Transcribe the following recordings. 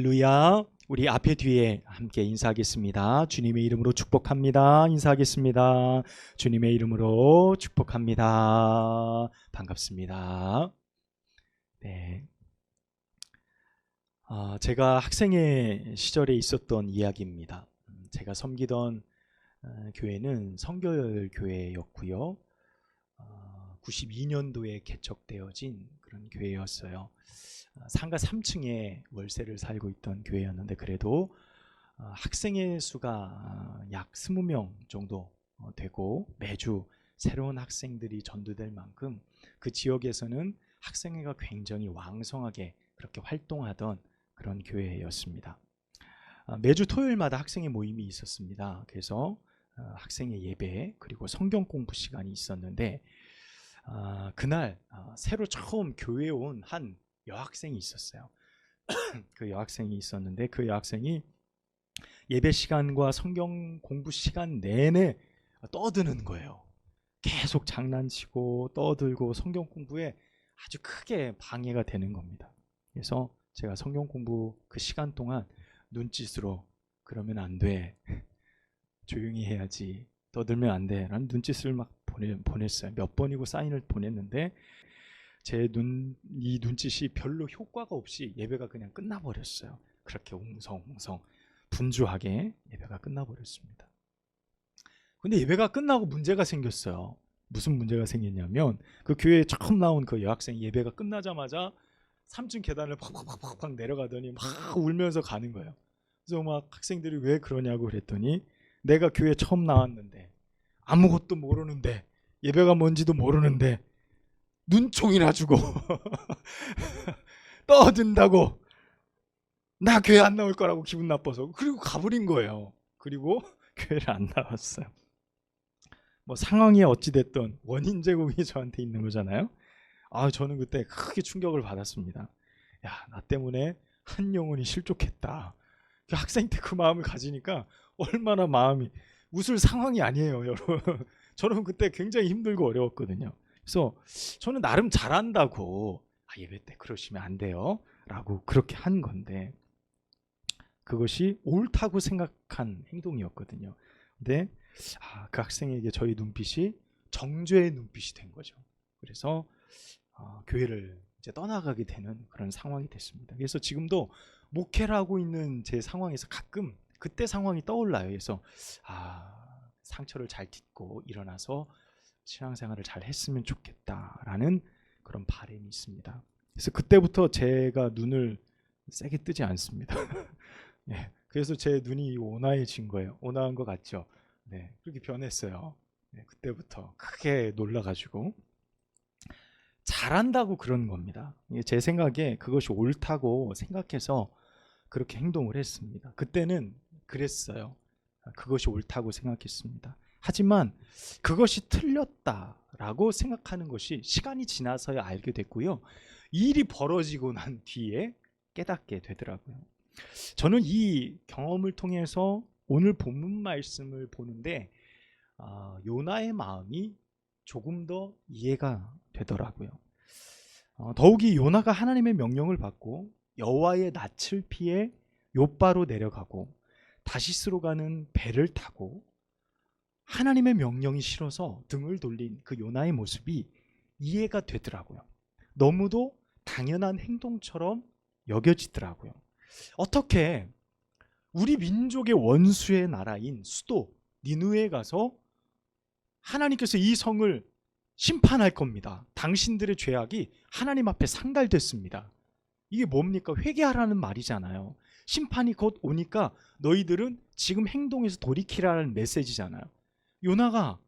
할렐루야. 우리 앞에 뒤에 함께 인사하겠습니다. 주님의 이름으로 축복합니다. 인사하겠습니다. 주님의 이름으로 축복합니다. 반갑습니다. 네. 아, 제가 학생의 시절에 있었던 이야기입니다. 음, 제가 섬기던 어, 교회는 성결 교회였고요. 어, 92년도에 개척되어진 그런 교회였어요. 어, 상가 3층에 월세를 살고 있던 교회였는데 그래도 어, 학생의 수가 어, 약 20명 정도 어, 되고 매주 새로운 학생들이 전도될 만큼 그 지역에서는 학생회가 굉장히 왕성하게 그렇게 활동하던 그런 교회였습니다. 아, 매주 토요일마다 학생회 모임이 있었습니다. 그래서 어, 학생회 예배 그리고 성경 공부 시간이 있었는데 아, 그날 아, 새로 처음 교회에 온한 여학생이 있었어요. 그 여학생이 있었는데 그 여학생이 예배 시간과 성경 공부 시간 내내 떠드는 거예요. 계속 장난치고 떠들고 성경 공부에 아주 크게 방해가 되는 겁니다. 그래서 제가 성경 공부 그 시간 동안 눈짓으로 그러면 안 돼. 조용히 해야지. 떠들면 안 돼. 라는 눈짓을 막 보내, 보냈어요. 몇 번이고 사인을 보냈는데 제 눈, 이 눈짓이 별로 효과가 없이 예배가 그냥 끝나버렸어요. 그렇게 웅성웅성 분주하게 예배가 끝나버렸습니다. 근데 예배가 끝나고 문제가 생겼어요. 무슨 문제가 생겼냐면 그 교회에 처음 나온 그 여학생 예배가 끝나자마자 3층 계단을 팍팍팍팍 내려가더니 막 울면서 가는 거예요. 그래서 막 학생들이 왜 그러냐고 그랬더니 내가 교회 처음 나왔는데 아무것도 모르는데 예배가 뭔지도 모르는데 눈총이나 주고 떠든다고 나 교회 안 나올 거라고 기분 나빠서 그리고 가버린 거예요. 그리고 교회를 안 나왔어요. 뭐 상황이 어찌 됐던 원인 제공이 저한테 있는 거잖아요. 아 저는 그때 크게 충격을 받았습니다. 야 나 때문에 한 영혼이 실족했다. 그 학생 때 그 마음을 가지니까 얼마나 마음이 웃을 상황이 아니에요, 여러분. 저는 그때 굉장히 힘들고 어려웠거든요. 그래서 저는 나름 잘한다고 아, 예배 때 그러시면 안 돼요 라고 그렇게 한 건데 그것이 옳다고 생각한 행동이었거든요. 근데 아, 그 학생에게 저희 눈빛이 정죄의 눈빛이 된 거죠. 그래서 어, 교회를 이제 떠나가게 되는 그런 상황이 됐습니다. 그래서 지금도 목회를 하고 있는 제 상황에서 가끔 그때 상황이 떠올라요. 그래서 아 상처를 잘 딛고 일어나서 신앙생활을 잘 했으면 좋겠다라는 그런 바람이 있습니다. 그래서 그때부터 제가 눈을 세게 뜨지 않습니다. 예, 그래서 제 눈이 온화해진 거예요. 온화한 것 같죠? 네, 그렇게 변했어요. 네, 그때부터 크게 놀라가지고 잘한다고 그런 겁니다. 제 생각에 그것이 옳다고 생각해서 그렇게 행동을 했습니다. 그때는 그랬어요. 그것이 옳다고 생각했습니다. 하지만 그것이 틀렸다라고 생각하는 것이 시간이 지나서야 알게 됐고요. 일이 벌어지고 난 뒤에 깨닫게 되더라고요. 저는 이 경험을 통해서 오늘 본문 말씀을 보는데 어, 요나의 마음이 조금 더 이해가 되더라고요. 어, 더욱이 요나가 하나님의 명령을 받고 여호와의 낯을 피해 요바로 내려가고 다시스로 가는 배를 타고 하나님의 명령이 싫어서 등을 돌린 그 요나의 모습이 이해가 되더라고요. 너무도 당연한 행동처럼 여겨지더라고요. 어떻게 우리 민족의 원수의 나라인 수도 니누에 가서 하나님께서 이 성을 심판할 겁니다. 당신들의 죄악이 하나님 앞에 상달됐습니다. 이게 뭡니까? 회개하라는 말이잖아요. 심판이 곧 오니까 너희들은 지금 행동에서 돌이키라는 메시지잖아요. 요나가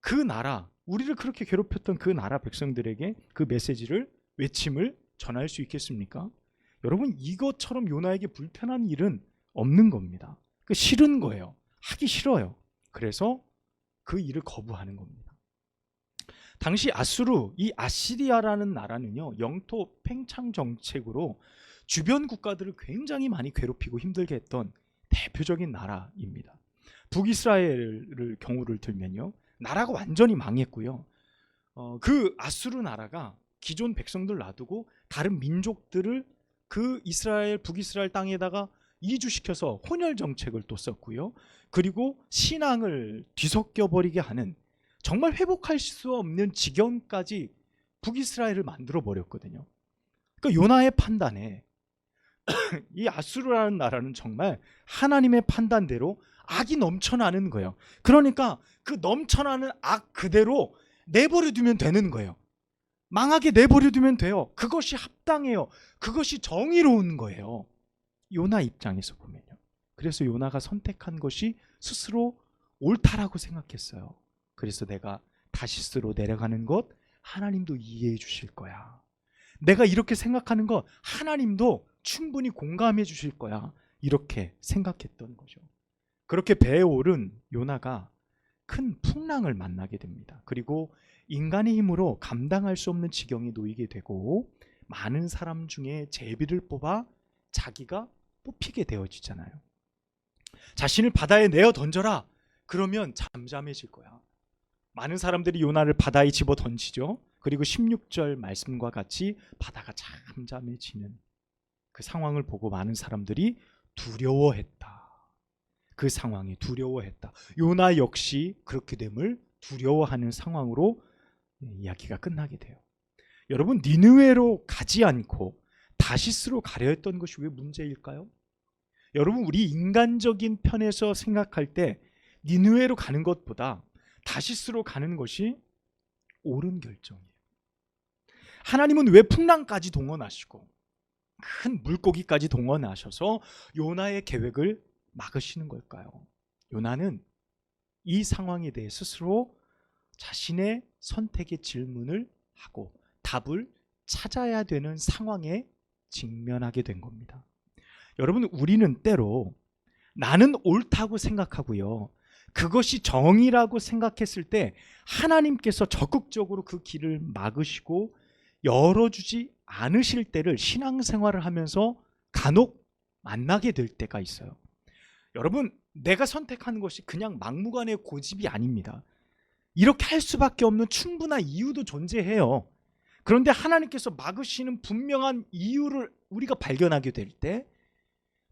그 나라, 우리를 그렇게 괴롭혔던 그 나라 백성들에게 그 메시지를 외침을 전할 수 있겠습니까? 여러분 이것처럼 요나에게 불편한 일은 없는 겁니다. 그 싫은 거예요. 하기 싫어요. 그래서 그 일을 거부하는 겁니다. 당시 아수르 이 아시리아라는 나라는요 영토 팽창 정책으로 주변 국가들을 굉장히 많이 괴롭히고 힘들게 했던 대표적인 나라입니다. 북이스라엘을 경우를 들면요 나라가 완전히 망했고요. 어, 그 아수르 나라가 기존 백성들 놔두고 다른 민족들을 그 이스라엘 북이스라엘 땅에다가 이주시켜서 혼혈 정책을 또 썼고요. 그리고 신앙을 뒤섞여 버리게 하는 정말 회복할 수 없는 지경까지 북이스라엘을 만들어 버렸거든요. 그러니까 요나의 판단에 이 아수르라는 나라는 정말 하나님의 판단대로 악이 넘쳐나는 거예요. 그러니까 그 넘쳐나는 악 그대로 내버려 두면 되는 거예요. 망하게 내버려 두면 돼요. 그것이 합당해요. 그것이 정의로운 거예요. 요나 입장에서 보면요. 그래서 요나가 선택한 것이 스스로 옳다라고 생각했어요. 그래서 내가 다시스로 내려가는 것 하나님도 이해해 주실 거야. 내가 이렇게 생각하는 것 하나님도 충분히 공감해 주실 거야. 이렇게 생각했던 거죠. 그렇게 배에 오른 요나가 큰 풍랑을 만나게 됩니다. 그리고 인간의 힘으로 감당할 수 없는 지경에 놓이게 되고 많은 사람 중에 제비를 뽑아 자기가 뽑히게 되어지잖아요. 자신을 바다에 내어 던져라. 그러면 잠잠해질 거야. 많은 사람들이 요나를 바다에 집어 던지죠. 그리고 16절 말씀과 같이 바다가 잠잠해지는 그 상황을 보고 많은 사람들이 두려워했다. 그 상황이 두려워했다. 요나 역시 그렇게 됨을 두려워하는 상황으로 이야기가 끝나게 돼요. 여러분 니느웨로 가지 않고 다시스로 가려 했던 것이 왜 문제일까요? 여러분 우리 인간적인 편에서 생각할 때 니느웨로 가는 것보다 다시스로 가는 것이 옳은 결정이에요. 하나님은 왜 풍랑까지 동원하시고 큰 물고기까지 동원하셔서 요나의 계획을 막으시는 걸까요? 요나는 이 상황에 대해 스스로 자신의 선택의 질문을 하고 답을 찾아야 되는 상황에 직면하게 된 겁니다. 여러분, 우리는 때로 나는 옳다고 생각하고요. 그것이 정의라고 생각했을 때 하나님께서 적극적으로 그 길을 막으시고 열어주지 않으실 때를 신앙생활을 하면서 간혹 만나게 될 때가 있어요. 여러분, 내가 선택하는 것이 그냥 막무가내 고집이 아닙니다. 이렇게 할 수밖에 없는 충분한 이유도 존재해요. 그런데 하나님께서 막으시는 분명한 이유를 우리가 발견하게 될 때,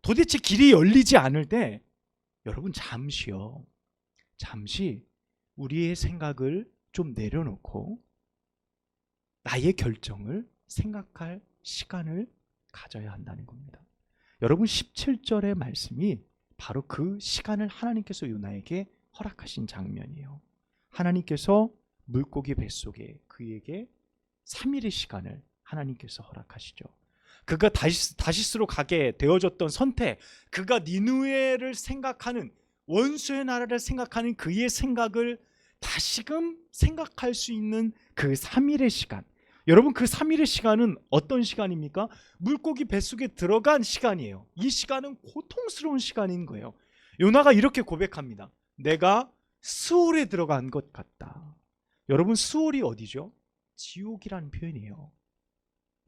도대체 길이 열리지 않을 때, 여러분 잠시요. 잠시 우리의 생각을 좀 내려놓고 나의 결정을 생각할 시간을 가져야 한다는 겁니다. 여러분 17절의 말씀이 바로 그 시간을 하나님께서 요나에게 허락하신 장면이에요. 하나님께서 물고기 뱃속에 그에게 3일의 시간을 하나님께서 허락하시죠. 그가 다시, 다시스로 가게 되어졌던 선택, 그가 니누에를 생각하는 원수의 나라를 생각하는 그의 생각을 다시금 생각할 수 있는 그 3일의 시간. 여러분 그 3일의 시간은 어떤 시간입니까? 물고기 뱃속에 들어간 시간이에요. 이 시간은 고통스러운 시간인 거예요. 요나가 이렇게 고백합니다. 내가 수월에 들어간 것 같다. 여러분 수월이 어디죠? 지옥이라는 표현이에요.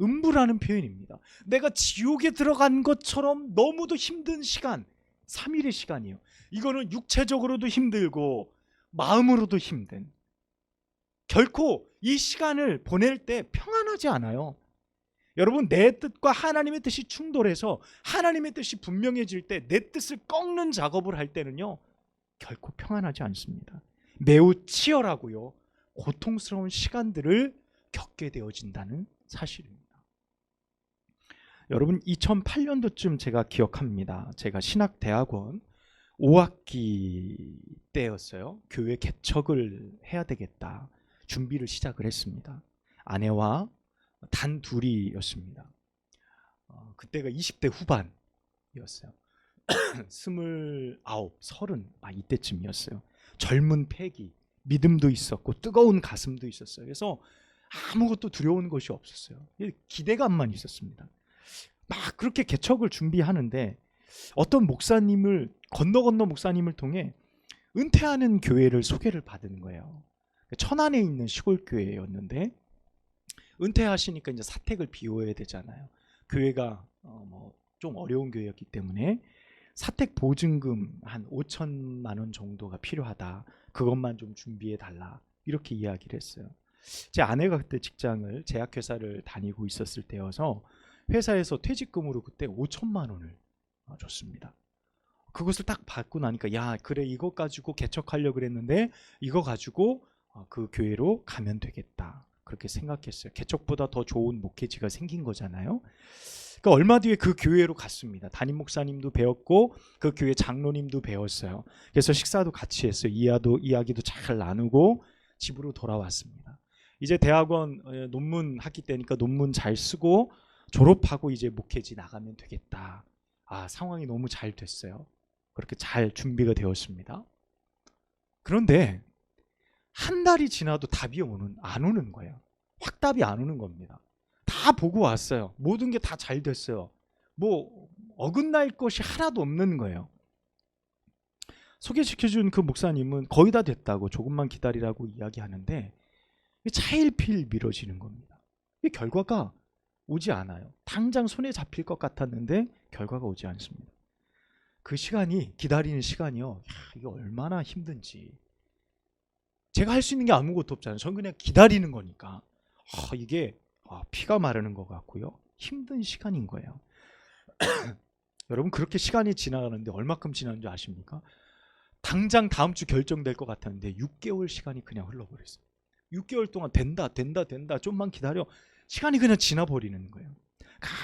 음부라는 표현입니다. 내가 지옥에 들어간 것처럼 너무도 힘든 시간, 3일의 시간이에요. 이거는 육체적으로도 힘들고 마음으로도 힘든 결코 이 시간을 보낼 때 평안하지 않아요. 여러분 내 뜻과 하나님의 뜻이 충돌해서 하나님의 뜻이 분명해질 때 내 뜻을 꺾는 작업을 할 때는요 결코 평안하지 않습니다. 매우 치열하고요 고통스러운 시간들을 겪게 되어진다는 사실입니다. 여러분 2008년도쯤 제가 기억합니다. 제가 신학대학원 5학기 때였어요. 교회 개척을 해야 되겠다. 준비를 시작을 했습니다. 아내와 단 둘이었습니다. 어, 그때가 20대 후반이었어요. 스물아홉, 서른 아 이때쯤이었어요. 젊은 패기, 믿음도 있었고 뜨거운 가슴도 있었어요. 그래서 아무것도 두려운 것이 없었어요. 기대감만 있었습니다. 막 그렇게 개척을 준비하는데 어떤 목사님을 건너 건너 목사님을 통해 은퇴하는 교회를 소개를 받은 거예요. 천안에 있는 시골 교회였는데 은퇴하시니까 이제 사택을 비워야 되잖아요. 교회가 어 뭐좀 어려운 교회였기 때문에 사택 보증금 한 5천만 원 정도가 필요하다. 그것만 좀 준비해 달라. 이렇게 이야기를 했어요. 제 아내가 그때 직장을 제약회사를 다니고 있었을 때여서 회사에서 퇴직금으로 그때 5천만 원을 어, 줬습니다. 그것을 딱 받고 나니까 야 그래 이거 가지고 개척하려 그랬는데 이거 가지고 어, 그 교회로 가면 되겠다 그렇게 생각했어요. 개척보다 더 좋은 목회지가 생긴 거잖아요. 그러니까 얼마 뒤에 그 교회로 갔습니다. 담임 목사님도 배웠고 그 교회 장로님도 배웠어요. 그래서 식사도 같이 했어요. 이야도 이야기도 잘 나누고 집으로 돌아왔습니다. 이제 대학원 어, 논문 학기 때니까 논문 잘 쓰고 졸업하고 이제 목회지 나가면 되겠다. 아 상황이 너무 잘 됐어요. 그렇게 잘 준비가 되었습니다. 그런데 한 달이 지나도 답이 오는 안 오는 거예요. 확 답이 안 오는 겁니다. 다 보고 왔어요. 모든 게 다 잘 됐어요. 뭐 어긋날 것이 하나도 없는 거예요. 소개시켜준 그 목사님은 거의 다 됐다고 조금만 기다리라고 이야기하는데 차일피일 미뤄지는 겁니다. 이 결과가 오지 않아요. 당장 손에 잡힐 것 같았는데 결과가 오지 않습니다. 그 시간이 기다리는 시간이요. 야, 이게 얼마나 힘든지. 제가 할 수 있는 게 아무것도 없잖아요. 저는 그냥 기다리는 거니까. 아, 이게 아, 피가 마르는 것 같고요. 힘든 시간인 거예요. 여러분 그렇게 시간이 지나가는데 얼마큼 줄 아십니까? 당장 다음 주 결정될 것 같았는데 6개월 시간이 그냥 흘러버렸어요. 6개월 동안 된다, 된다, 된다. 좀만 기다려. 시간이 그냥 지나버리는 거예요.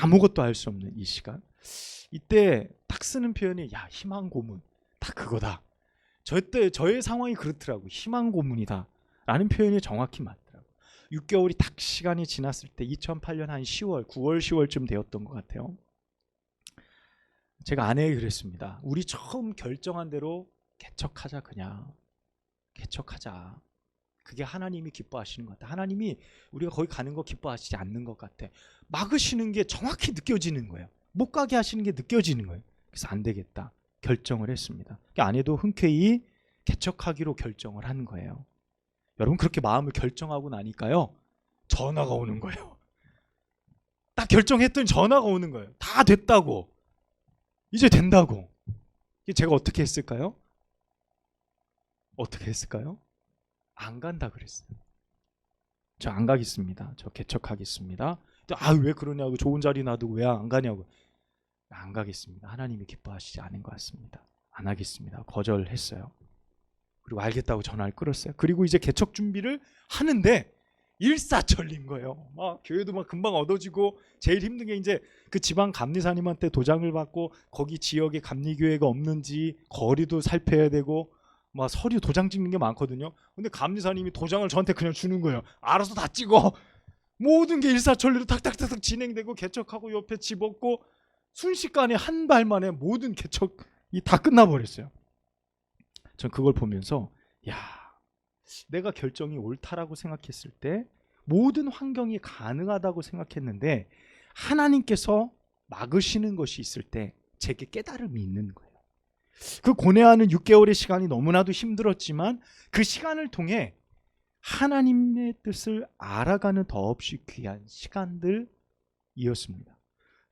아무것도 할수 없는 이 시간. 이때 딱 쓰는 표현이 야 희망 고문 딱 그거다. 저때 저의 상황이 그렇더라고 희망 고문이다. 라는 표현이 정확히 맞더라고. 6개월이 딱 시간이 지났을 때 2008년 한 10월, 9월, 10월쯤 되었던 것 같아요. 제가 아내에게 그랬습니다. 우리 처음 결정한 대로 개척하자 그냥 개척하자. 그게 하나님이 기뻐하시는 것 같아. 하나님이 우리가 거기 가는 거 기뻐하시지 않는 것 같아. 막으시는 게 정확히 느껴지는 거예요. 못 가게 하시는 게 느껴지는 거예요. 그래서 안 되겠다. 결정을 했습니다. 아내도 흔쾌히 개척하기로 결정을 한 거예요. 여러분 그렇게 마음을 결정하고 나니까요. 전화가 오는 거예요. 딱 결정했더니 전화가 오는 거예요. 다 됐다고. 이제 된다고. 제가 어떻게 했을까요? 어떻게 했을까요? 안 간다 그랬어요. 저 안 가겠습니다. 저 개척하겠습니다. 아왜 그러냐고 좋은 자리 놔두고 왜 안 가냐고 안 가겠습니다. 하나님이 기뻐하시지 않은 것 같습니다. 안 하겠습니다. 거절했어요. 그리고 알겠다고 전화를 끊었어요. 그리고 이제 개척 준비를 하는데 일사천리인 거예요. 막 교회도 막 금방 얻어지고 제일 힘든 게 이제 그 지방 감리사님한테 도장을 받고 거기 지역에 감리교회가 없는지 거리도 살펴야 되고 막 서류 도장 찍는 게 많거든요. 근데 감리사님이 도장을 저한테 그냥 주는 거예요. 알아서 다 찍어. 모든 게 일사천리로 탁탁탁탁 진행되고 개척하고 옆에 집 없고 순식간에 한 발 만에 모든 개척이 다 끝나버렸어요. 전 그걸 보면서 야 내가 결정이 옳다라고 생각했을 때 모든 환경이 가능하다고 생각했는데 하나님께서 막으시는 것이 있을 때 제게 깨달음이 있는 거예요. 그 고뇌하는 6개월의 시간이 너무나도 힘들었지만 그 시간을 통해 하나님의 뜻을 알아가는 더없이 귀한 시간들이었습니다.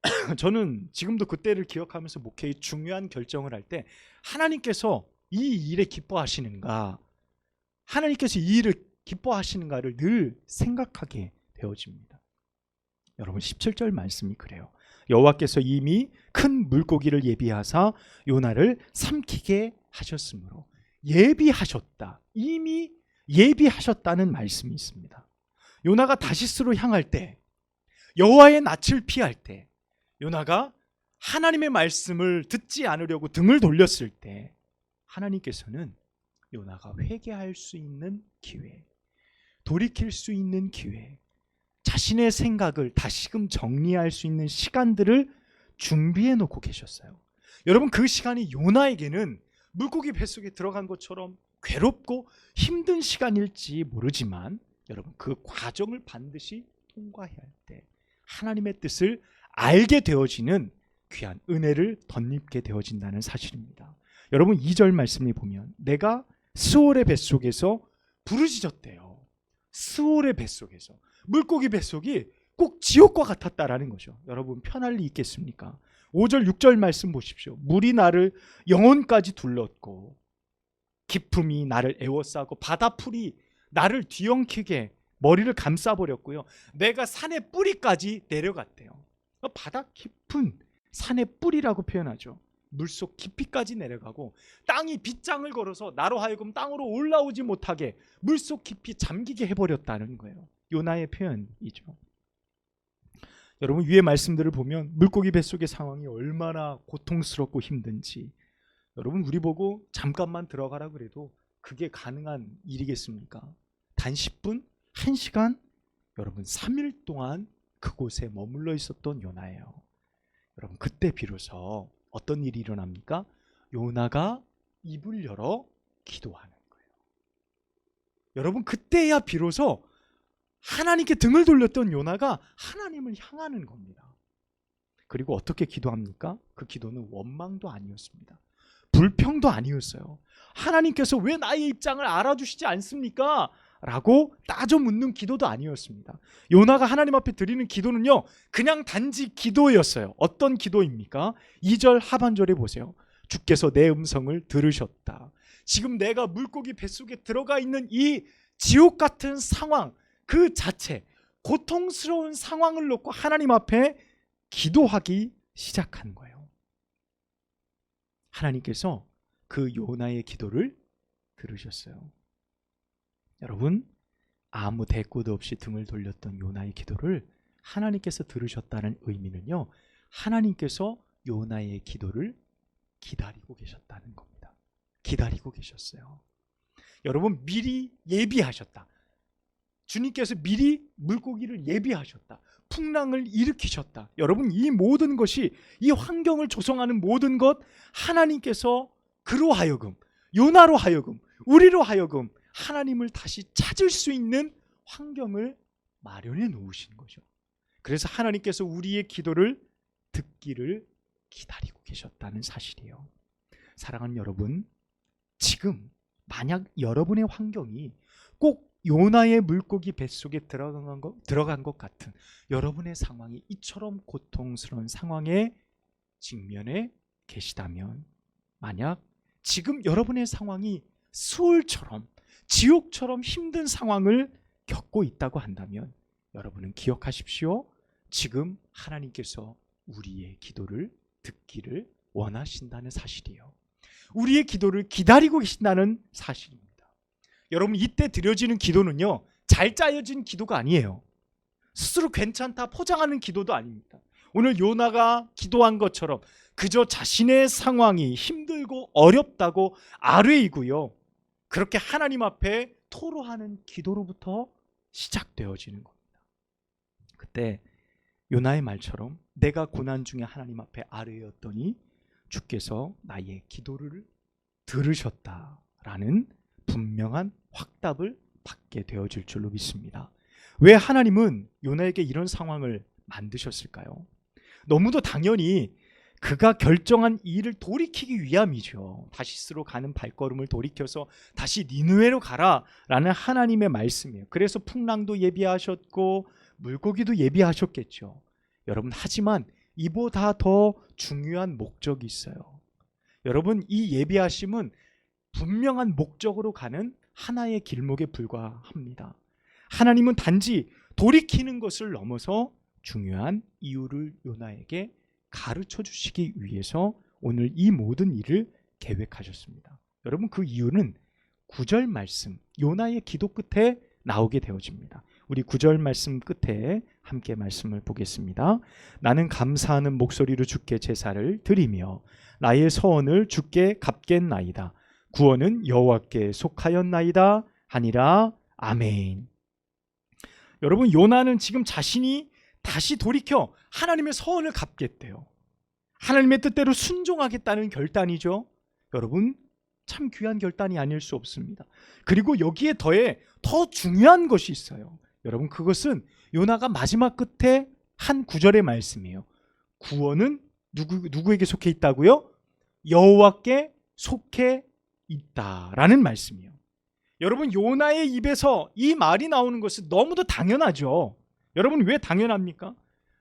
저는 지금도 그때를 기억하면서 목회의 중요한 결정을 할 때 하나님께서 이 일에 기뻐하시는가 하나님께서 이 일을 기뻐하시는가를 늘 생각하게 되어집니다. 여러분 17절 말씀이 그래요. 여호와께서 이미 큰 물고기를 예비하사 요나를 삼키게 하셨으므로 예비하셨다. 이미 예비하셨다는 말씀이 있습니다. 요나가 다시스로 향할 때 여호와의 낯을 피할 때 요나가 하나님의 말씀을 듣지 않으려고 등을 돌렸을 때 하나님께서는 요나가 회개할 수 있는 기회, 돌이킬 수 있는 기회, 자신의 생각을 다시금 정리할 수 있는 시간들을 준비해 놓고 계셨어요. 여러분 그 시간이 요나에게는 물고기 뱃속에 들어간 것처럼 괴롭고 힘든 시간일지 모르지만 여러분 그 과정을 반드시 통과해야 할 때 하나님의 뜻을 알게 되어지는 귀한 은혜를 덧입게 되어진다는 사실입니다. 여러분 2절 말씀을 보면 내가 스올의 뱃속에서 부르짖었대요. 스올의 뱃속에서 물고기 뱃속이 꼭 지옥과 같았다라는 거죠. 여러분 편할 리 있겠습니까? 5절 6절 말씀 보십시오. 물이 나를 영혼까지 둘렀고 기품이 나를 애워싸고 바다풀이 나를 뒤엉키게 머리를 감싸버렸고요. 내가 산의 뿌리까지 내려갔대요. 바다 깊은 산의 뿌리라고 표현하죠. 물속 깊이까지 내려가고 땅이 빗장을 걸어서 나로 하여금 땅으로 올라오지 못하게 물속 깊이 잠기게 해버렸다는 거예요. 요나의 표현이죠. 여러분 위의 말씀들을 보면 물고기 뱃속의 상황이 얼마나 고통스럽고 힘든지 여러분 우리 보고 잠깐만 들어가라 그래도 그게 가능한 일이겠습니까? 단 10분, 1시간, 여러분 3일 동안 그곳에 머물러 있었던 요나예요. 여러분 그때 비로소 어떤 일이 일어납니까? 요나가 입을 열어 기도하는 거예요. 여러분 그때야 비로소 하나님께 등을 돌렸던 요나가 하나님을 향하는 겁니다. 그리고 어떻게 기도합니까? 그 기도는 원망도 아니었습니다. 불평도 아니었어요. 하나님께서 왜 나의 입장을 알아주시지 않습니까? 라고 따져 묻는 기도도 아니었습니다. 요나가 하나님 앞에 드리는 기도는요, 그냥 단지 기도였어요. 어떤 기도입니까? 2절 하반절에 보세요. 주께서 내 음성을 들으셨다. 지금 내가 물고기 뱃속에 들어가 있는 이 지옥 같은 상황, 그 자체, 고통스러운 상황을 놓고 하나님 앞에 기도하기 시작한 거예요. 하나님께서 그 요나의 기도를 들으셨어요. 여러분, 아무 대꾸도 없이 등을 돌렸던 요나의 기도를 하나님께서 들으셨다는 의미는요. 하나님께서 요나의 기도를 기다리고 계셨다는 겁니다. 기다리고 계셨어요. 여러분, 미리 예비하셨다. 주님께서 미리 물고기를 예비하셨다. 풍랑을 일으키셨다. 여러분, 이 모든 것이 이 환경을 조성하는 모든 것 하나님께서 그로 하여금 요나로 하여금 우리로 하여금 하나님을 다시 찾을 수 있는 환경을 마련해 놓으신 거죠. 그래서 하나님께서 우리의 기도를 듣기를 기다리고 계셨다는 사실이에요. 사랑하는 여러분, 지금 만약 여러분의 환경이 꼭 요나의 물고기 뱃속에 들어간 것, 들어간 것 같은 여러분의 상황이 이처럼 고통스러운 상황에 직면해 계시다면 만약 지금 여러분의 상황이 수월처럼 지옥처럼 힘든 상황을 겪고 있다고 한다면 여러분은 기억하십시오. 지금 하나님께서 우리의 기도를 듣기를 원하신다는 사실이에요. 우리의 기도를 기다리고 계신다는 사실입니다. 여러분 이때 드려지는 기도는요. 잘 짜여진 기도가 아니에요. 스스로 괜찮다 포장하는 기도도 아닙니다. 오늘 요나가 기도한 것처럼 그저 자신의 상황이 힘들고 어렵다고 아뢰이고요. 그렇게 하나님 앞에 토로하는 기도로부터 시작되어지는 겁니다. 그때 요나의 말처럼 내가 고난 중에 하나님 앞에 아뢰었더니 주께서 나의 기도를 들으셨다라는 분명한 확답을 받게 되어질 줄로 믿습니다. 왜 하나님은 요나에게 이런 상황을 만드셨을까요? 너무도 당연히 그가 결정한 일을 돌이키기 위함이죠. 다시스로 가는 발걸음을 돌이켜서 다시 니누에로 가라라는 하나님의 말씀이에요. 그래서 풍랑도 예비하셨고 물고기도 예비하셨겠죠. 여러분 하지만 이보다 더 중요한 목적이 있어요. 여러분 이 예비하심은 분명한 목적으로 가는 하나의 길목에 불과합니다. 하나님은 단지 돌이키는 것을 넘어서 중요한 이유를 요나에게 가르쳐 주시기 위해서 오늘 이 모든 일을 계획하셨습니다. 여러분 그 이유는 구절 말씀 요나의 기도 끝에 나오게 되어집니다. 우리 구절 말씀 끝에 함께 말씀을 보겠습니다. 나는 감사하는 목소리로 주께 제사를 드리며 나의 서원을 주께 갚겠나이다. 구원은 여호와께 속하였나이다 하니라 아멘. 여러분 요나는 지금 자신이 다시 돌이켜 하나님의 서원을 갚겠대요. 하나님의 뜻대로 순종하겠다는 결단이죠. 여러분 참 귀한 결단이 아닐 수 없습니다. 그리고 여기에 더해 더 중요한 것이 있어요. 여러분 그것은 요나가 마지막 끝에 한 구절의 말씀이에요. 구원은 누구 누구에게 속해 있다고요? 여호와께 속해 있다라는 말씀이에요. 여러분 요나의 입에서 이 말이 나오는 것은 너무도 당연하죠. 여러분 왜 당연합니까?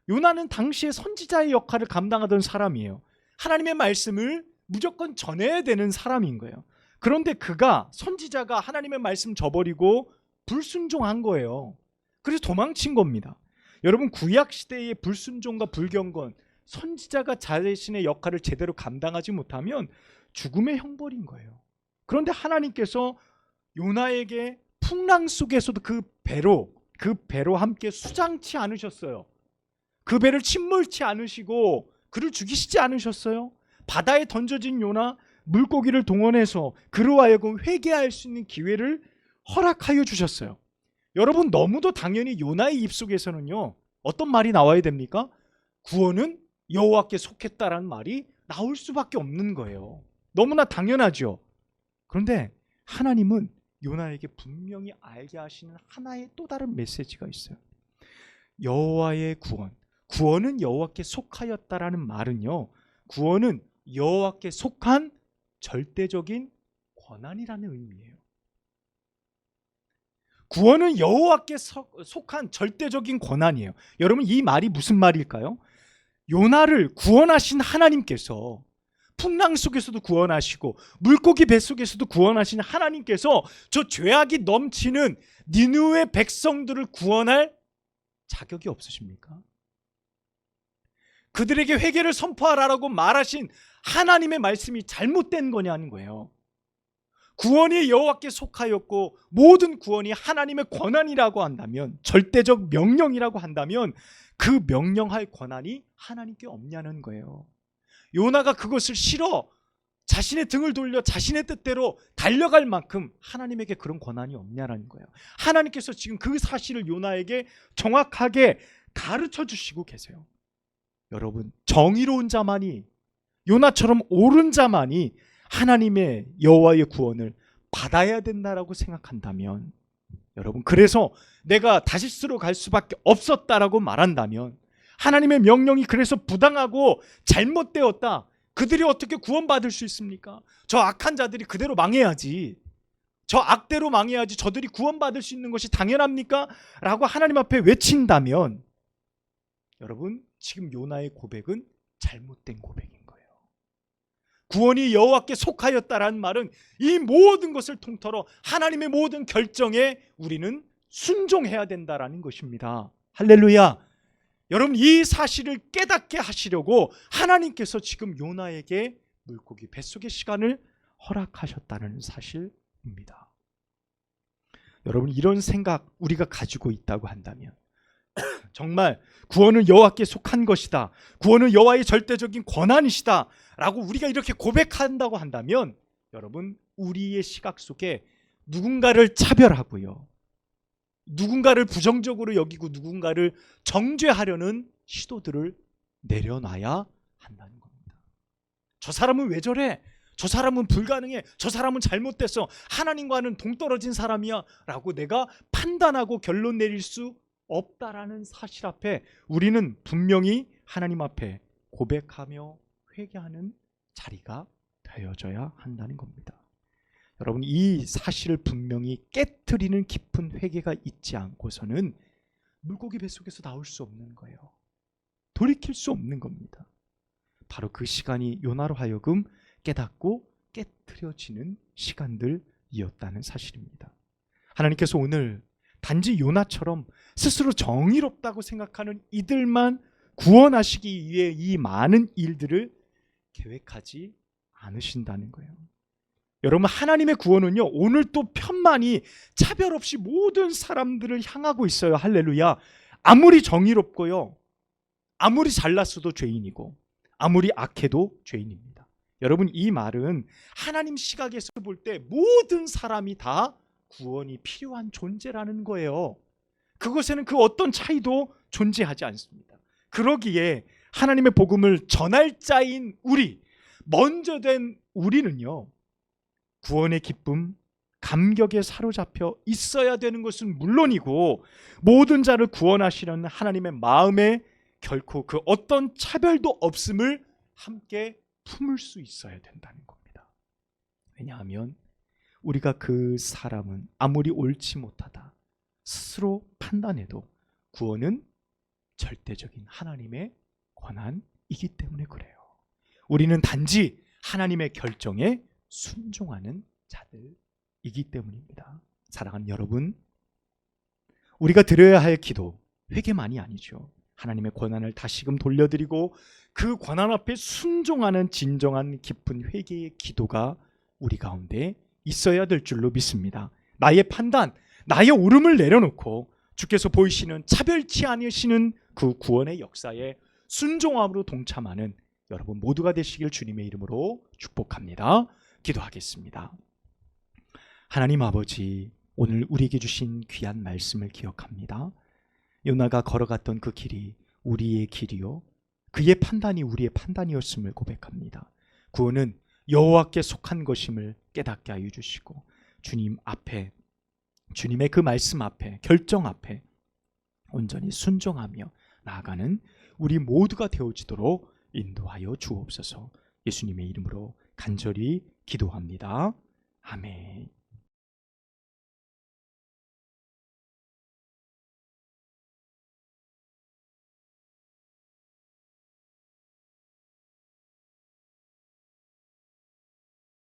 요나는 당시에 선지자의 역할을 감당하던 사람이에요. 하나님의 말씀을 무조건 전해야 되는 사람인 거예요. 그런데 그가 선지자가 하나님의 말씀 저버리고 불순종한 거예요. 그래서 도망친 겁니다. 여러분 구약 시대의 불순종과 불경건 선지자가 자신의 역할을 제대로 감당하지 못하면 죽음의 형벌인 거예요. 그런데 하나님께서 요나에게 풍랑 속에서도 그 배로 그 배로 함께 수장치 않으셨어요. 그 배를 침몰치 않으시고 그를 죽이시지 않으셨어요. 바다에 던져진 요나 물고기를 동원해서 그로 하여금 회개할 수 있는 기회를 허락하여 주셨어요. 여러분 너무도 당연히 요나의 입속에서는요. 어떤 말이 나와야 됩니까? 구원은 여호와께 속했다라는 말이 나올 수밖에 없는 거예요. 너무나 당연하죠. 그런데 하나님은 요나에게 분명히 알게 하시는 하나의 또 다른 메시지가 있어요. 여호와의 구원. 구원은 여호와께 속하였다라는 말은요. 구원은 여호와께 속한 절대적인 권한이라는 의미예요. 구원은 여호와께 서- 속한 절대적인 권한이에요. 여러분 이 말이 무슨 말일까요? 요나를 구원하신 하나님께서 풍랑 속에서도 구원하시고 물고기 뱃속에서도 구원하신 하나님께서 저 죄악이 넘치는 니누의 백성들을 구원할 자격이 없으십니까? 그들에게 회개를 선포하라라고 말하신 하나님의 말씀이 잘못된 거냐는 거예요. 구원이 여호와께 속하였고 모든 구원이 하나님의 권한이라고 한다면 절대적 명령이라고 한다면 그 명령할 권한이 하나님께 없냐는 거예요. 요나가 그것을 싫어 자신의 등을 돌려 자신의 뜻대로 달려갈 만큼 하나님에게 그런 권한이 없냐라는 거예요. 하나님께서 지금 그 사실을 요나에게 정확하게 가르쳐 주시고 계세요. 여러분, 정의로운 자만이 요나처럼 옳은 자만이 하나님의 여호와의 구원을 받아야 된다라고 생각한다면 여러분 그래서 내가 다시스로 갈 수밖에 없었다라고 말한다면 하나님의 명령이 그래서 부당하고 잘못되었다. 그들이 어떻게 구원받을 수 있습니까? 저 악한 자들이 그대로 망해야지. 저 악대로 망해야지 저들이 구원받을 수 있는 것이 당연합니까? 라고 하나님 앞에 외친다면 여러분 지금 요나의 고백은 잘못된 고백인 거예요. 구원이 여호와께 속하였다라는 말은 이 모든 것을 통틀어 하나님의 모든 결정에 우리는 순종해야 된다라는 것입니다. 할렐루야. 여러분 이 사실을 깨닫게 하시려고 하나님께서 지금 요나에게 물고기 뱃속의 시간을 허락하셨다는 사실입니다. 여러분 이런 생각 우리가 가지고 있다고 한다면 정말 구원은 여호와께 속한 것이다. 구원은 여호와의 절대적인 권한이시다라고 우리가 이렇게 고백한다고 한다면 여러분 우리의 시각 속에 누군가를 차별하고요. 누군가를 부정적으로 여기고 누군가를 정죄하려는 시도들을 내려놔야 한다는 겁니다. 저 사람은 왜 저래? 저 사람은 불가능해. 저 사람은 잘못됐어. 하나님과는 동떨어진 사람이야. 라고 내가 판단하고 결론 내릴 수 없다라는 사실 앞에 우리는 분명히 하나님 앞에 고백하며 회개하는 자리가 되어져야 한다는 겁니다. 여러분 이 사실을 분명히 깨뜨리는 깊은 회개가 있지 않고서는 물고기 뱃속에서 나올 수 없는 거예요. 돌이킬 수 없는 겁니다. 바로 그 시간이 요나로 하여금 깨닫고 깨뜨려지는 시간들이었다는 사실입니다. 하나님께서 오늘 단지 요나처럼 스스로 정의롭다고 생각하는 이들만 구원하시기 위해 이 많은 일들을 계획하지 않으신다는 거예요. 여러분 하나님의 구원은요 오늘 또 편만이 차별 없이 모든 사람들을 향하고 있어요. 할렐루야. 아무리 정의롭고요 아무리 잘났어도 죄인이고 아무리 악해도 죄인입니다. 여러분 이 말은 하나님 시각에서 볼 때 모든 사람이 다 구원이 필요한 존재라는 거예요. 그것에는 그 어떤 차이도 존재하지 않습니다. 그러기에 하나님의 복음을 전할 자인 우리 먼저 된 우리는요 구원의 기쁨, 감격에 사로잡혀 있어야 되는 것은 물론이고 모든 자를 구원하시려는 하나님의 마음에 결코 그 어떤 차별도 없음을 함께 품을 수 있어야 된다는 겁니다. 왜냐하면 우리가 그 사람은 아무리 옳지 못하다 스스로 판단해도 구원은 절대적인 하나님의 권한이기 때문에 그래요. 우리는 단지 하나님의 결정에 순종하는 자들이기 때문입니다. 사랑하는 여러분, 우리가 드려야 할 기도, 회개만이 아니죠. 하나님의 권한을 다시금 돌려드리고 그 권한 앞에 순종하는 진정한 깊은 회개의 기도가 우리 가운데 있어야 될 줄로 믿습니다. 나의 판단, 나의 오름을 내려놓고 주께서 보이시는 차별치 않으시는 그 구원의 역사에 순종함으로 동참하는 여러분 모두가 되시길 주님의 이름으로 축복합니다. 기도하겠습니다. 하나님 아버지, 오늘 우리에게 주신 귀한 말씀을 기억합니다. 요나가 걸어갔던 그 길이 우리의 길이요. 그의 판단이 우리의 판단이었음을 고백합니다. 구원은 여호와께 속한 것임을 깨닫게 하여 주시고 주님 앞에 주님의 그 말씀 앞에 결정 앞에 온전히 순종하며 나아가는 우리 모두가 되어지도록 인도하여 주옵소서. 예수님의 이름으로 간절히 기도합니다. 아멘.